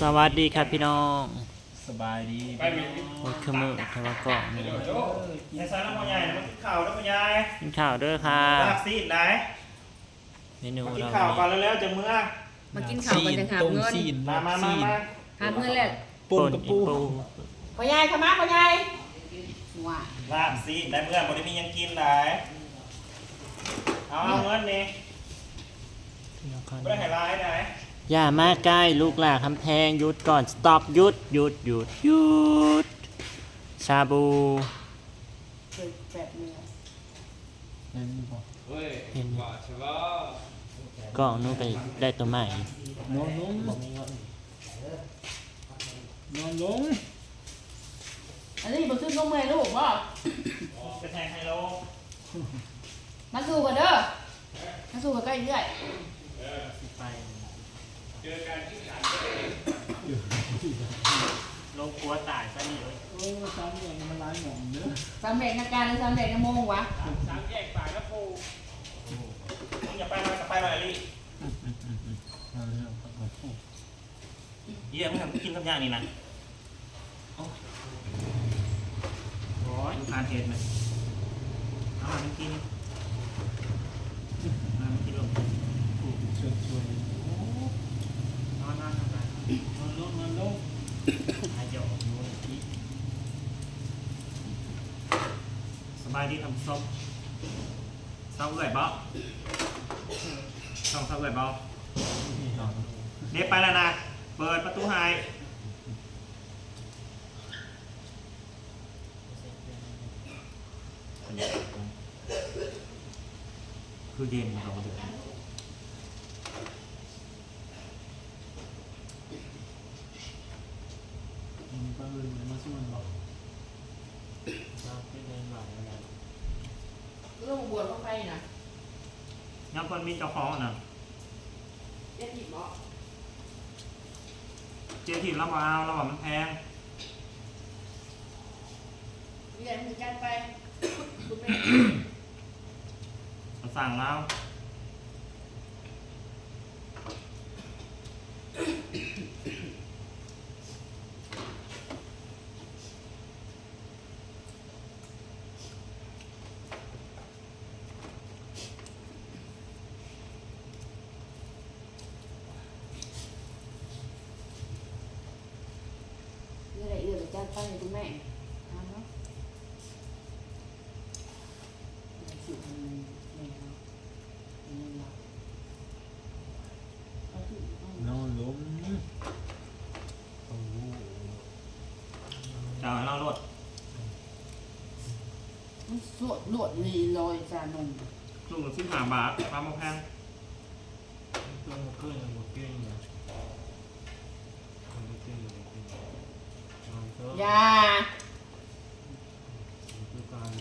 สวัสดีครับพี่น้องสบายดีไปมีโอ้ยคือมือทะเลาะกล่องนี่ยายสารน้ำมันใหญ่มันกินข่าวแล้วมันยายกินข้าวเด้อค่ะลากซีดไหนเมนูมากินเราข่าวก่อนมีแล้วๆจะเมื่อมากินข้าวกันจะหาต้มเงินซีนมามามามาหาเงินแหละปูนกับปูปูพ่อใหญ่ขมาพ่อใหญ่ว่าลากซีดได้เมื่อบริมียังกินไหนเอาเอาเงินนี่ไม่ได้ให้ร้ายไหน อย่ามาใกล้ลูกหลาคำแพงหยุดก่อน stop หยุดหยุดหยุดหยุด ชาบูเคยแบบนี้เห็นกล่องนู้นไปได้ตัวใหม่นอนลงนอนลงอันนี้บ่ซื้อนมให้ลูกบ่จะแทงไฮโลมาสู้กันเด้อมาสู้กันใกล้เรื่อย โลกกลัวตายซะนี่เลยโอ้สามอย่างมันร้ายหม่อมเนื้อสำเร็จในการหรือสำเร็จในโมงวะมึงอย่าไปมาจะไปมาเลยเยี่ยมึงทำกินกับย่างนี่นะโอ้ยทานเห็ดไหมเอามามันกินเอามากินลงช่วยช่วย นอนนอนนอนนอน นอนลงนอนลง อายอมูลที่ สบายดีทำส้มเศร้าเอื่อยบ่ต้องเศร้าเอื่อยบ่เด็กไปแล้วนะเปิดประตูให้คือเย็นเราเดือดมันก็เลยมาสู้มันบอกเราไม่ได้หวังอะไรลูกบวชเข้าไปน่ะย้ำคนมีเจ้าของอะนะเจ็ดสิบบ่เจ๊ทีมเราบอกเอาเราบอกมันแพงเรียนมือกันไปคุณแม่ เราสั่งเราเรื่องอะไรเอื่อยจัดไปให้คุณแม่ทำเนาะสิทำแม่เนาะอันนี้เนาะเอาสิเอา นอนลง จะเอาให้เราลด มันสวดหลวดลีลอยจานมลูกหนึ่งสิบห้าบาทความบ่แพงตัวมันขึ้นมันบุกกิ้งนะมันบุกกิ้งมันบุกกิ้งมันก็ยาคือการ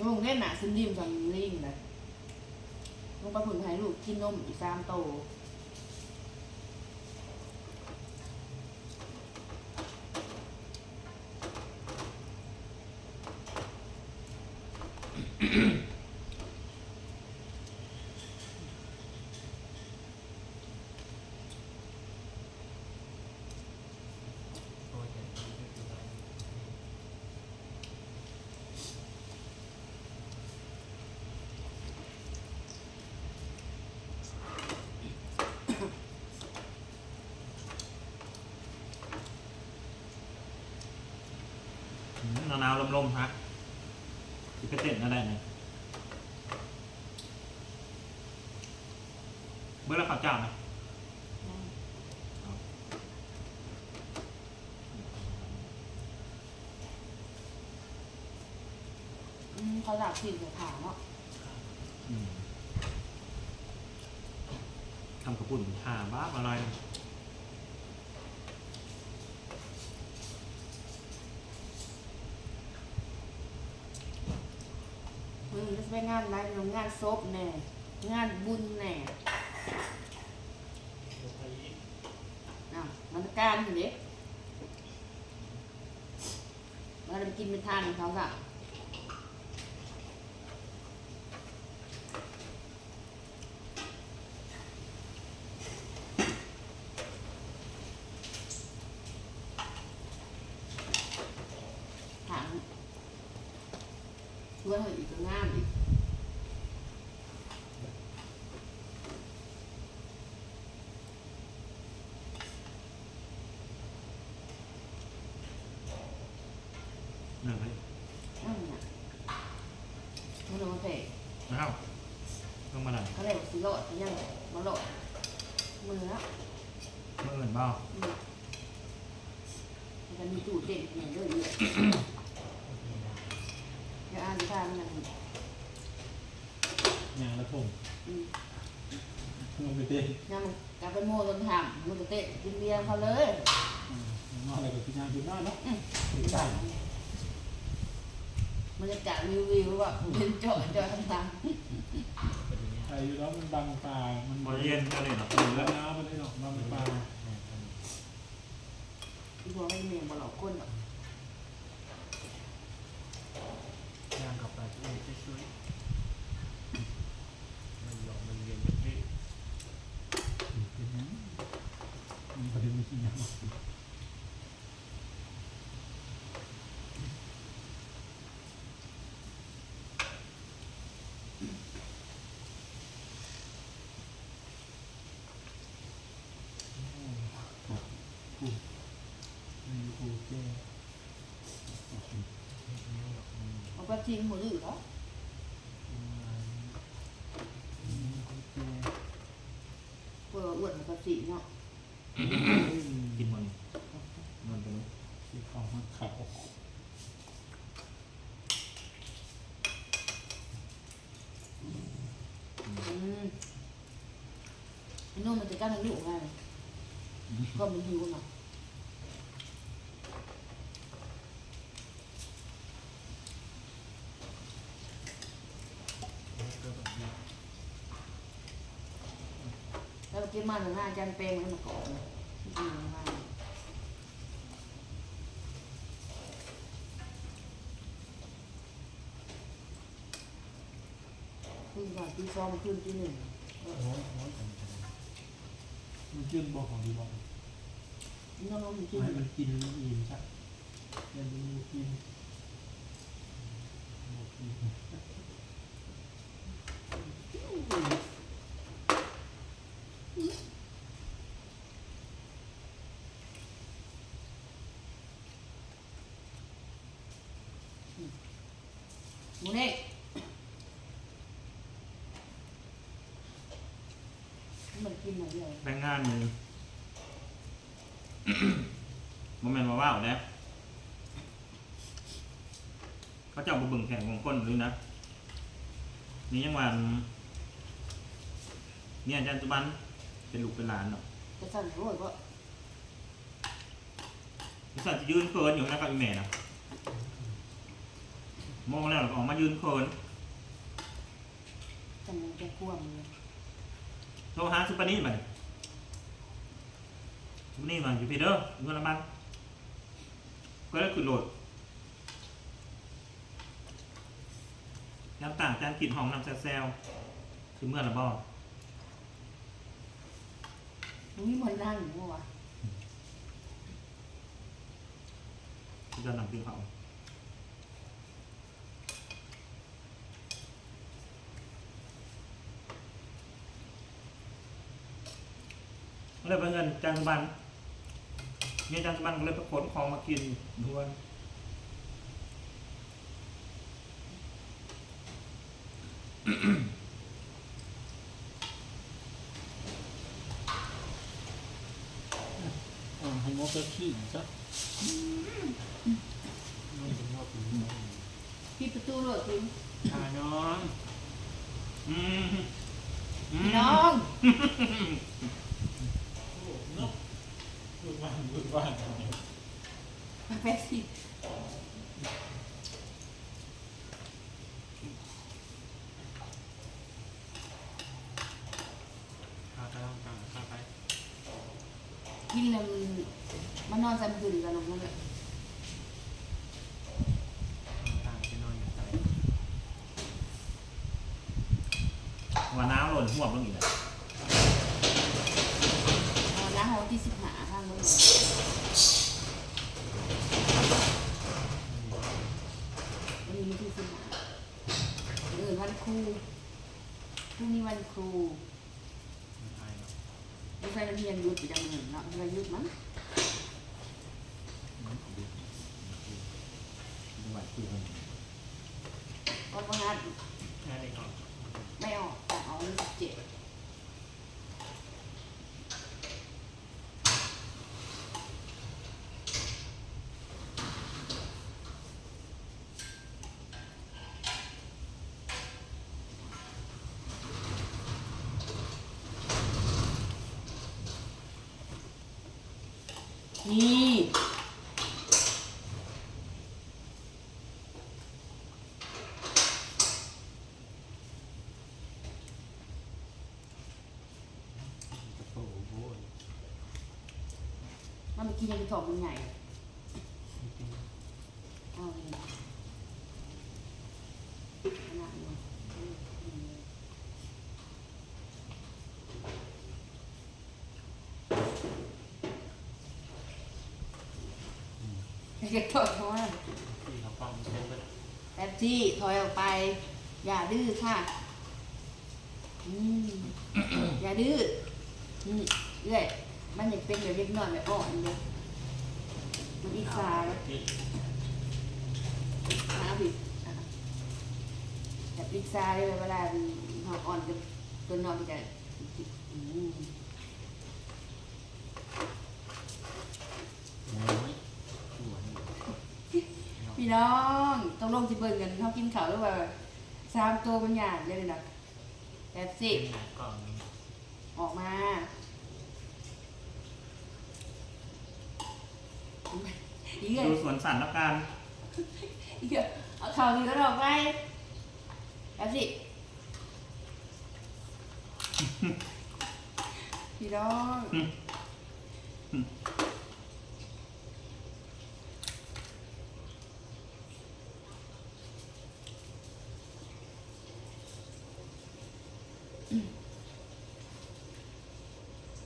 ลงเล่นหนาซึมดิมสังลิงเล ปลงไปผุนให้ลูกกินนมอีกสามโตอืมยแต่ที่คืออะไร หนาวๆลมๆฮะที่ไปเต้นอะไรเนี่ยเมื่อไรข้าวเจ้านะอืมเขาหลับสิ่งขาวเนาะทำกระปุ่นหาบ้าอะไร ไปงานอะไรงานศพแน่งานบุญแน่น่ะมันการเด็กมาไปกินไปทานของเขาสักถังว่อห้อีกงามอีก หนึ่งเลยนั่นน่ะมันลงมาเตะนะครับลงมาหน่อยเขาเรียกว่าสีโลดยังมาโลดมือแล้วเมื่อเงินเปล่าอืมมันจะมีตู้เด่นอย่างเรื่อยๆเดี๋ยวอ่านดูท่ามันนะยางละทงอืมลงไปเต้นยังมันกลับไปโม่ต้นทำมันก็เตะกินเบียร์เขาเลยนอนอะไรกับพี่ยางพี่น้อยเนาะอืมพี่ใส่ มันจะจัดรีวิวว่าเป็นเจาะเจาะต่างใส่อยู่แล้วมันบังตา มันบริเวณก็เลยเนาะแล้แล้ววน้ำมันได้หรอกบังตาๆที่พวกไม่เมียบอหลอกก้นหรอก ย่างกับปลาช่วยช่วยมันหลอกมันเรียนแบบนี้ เป็นยังมันประเด็นไม่กินยัง ไม่รู้กูแก้ เอาไปทิ้งหมดเลยเหรอเพื่ออ้วนมันก็สีเนาะกินมันมันเป็นที่ของมันขาวอืมไอ้นุ่มมันจะกั้นอายุไงก็มันหิวเนาะแล้วกินมันหน้าจันเปงมันมาก่อนจริงๆมาขึ้นก่อนที่ซ้อมขึ้นที่หนึ่งโอ้โหมันจืดบอกของดีบอกน้องน้องกินให้มันกินอิ่มใช่ยังดูกินบอกกิน หมูเน่มันกินอะไรเลยแรงงานมือโมเมนต์มาว่าวแล้วเขาเจ้าบุบึงแข่งของคนหรือนะ นี่ยังวันเนี่ยอาจารย์ตุบันเป็นลูกเป็นหลานเนาะจะสั่นรวยก็นิสัยจะยืนเคินอยู่นะกับอีเมลนะ มองแล้วก็ออกมายืนเคินจังจะควมเลยโทรหาซุปเปอร์นี่มาซุปเปอร์นี่มาอยู่พีเดอร์เงินละมันก็ได้ขึ้นโหลดยามต่างจานกินห้องนำแซวๆคือเมื่อละบ่มันมีมันนั่งอยู่วะคือจะนำกินเขา เลยไปเงินจานสุบันเนี่ยจานสุบันก็เลยไปขนของมากินด้วยอ่าให้งอเป๊ปซี่จ้ะมันเป็นงอปีนพี่ประตูรถทิ้งอ่าน้องอืมอืมน้องนกลูก บ้านลูกบ้านแป๊บสิข้าไปต้องกาข้าไปกินแล้วมันนอนจำคืนกันลงนั่นและต่างไปนอนอยู่ใต้ว่าน้ำหล่นหัวลงอีกแล้ว นอนนะวันที่สิบห้าข้างบนวันนี้ที่สิบห้านวันครูพรุ่งนี้วันครูไม่ใช่นักเรียนหยุดประจำเงินเนาะเราหยุดมั้งจังหวัดคือคนพระว่างัดงานอีกก่อน ไม่ออกแต่เอาวันที่สิบเจ็ด นี่โอ้โหมันกินยังถอดมันใหญ่เอาเลยขนาดนี้ เก็บถอดเขาว่าที่เขาฟังเช่นว่าแป๊บซี่ถอยออกไป อย่าดื้อค่ะอืมอย่าดื้ออืมเรื่อยมันยังเป็นแบบเล็กน้อยแบบอ่อนเลยมันอีกสาแล้วที่มาผิดอะแบบอีกสาเลยเวลาหออ่อนกับตัวนอนมันจะอืม พี่น้องต้องลงสิเบิ่งกันเขากินข้าวหรือว่าสามตัวมันหยาดเลยนะแบบสิเป็นหนักกล่องนี้ออกมาอีกเลยดูสวนสัตว์แล้วกันอีกเลยเอาข่าวนี้ก็ออกไปแบบสิ พี่น้องนั่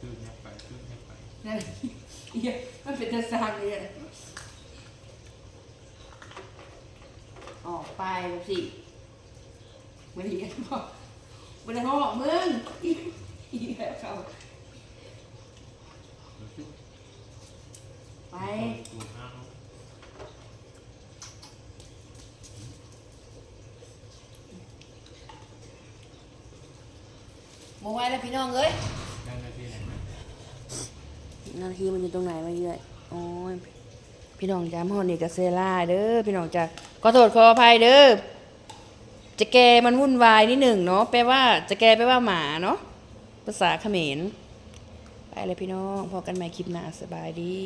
นอีกเลยมันเป็นตะซานเลยอะออกไปแบบสิมันเรียนบอกมันเลยห้องมึงอีกอีกแล้วเขาไป ดูห้างโมไว้แล้วพี่น้องเอ้ย ได้หน้าที่ไหนไหม นาทีมันอยู่ตรงไหนมาเยอะโอ้ยพี่น้องจำฮอนนี่กับเซล่าเด้อพี่น้องจ้ะขอโทษขออภัยเด้อจะแกมันวุ่นวายนิดหนึ่งเนาะแปลว่าจะแกแปลว่าหมาเนาะภาษาเขมรไปเลยพี่น้องพอกันใหม่คลิปหน้าสบายดี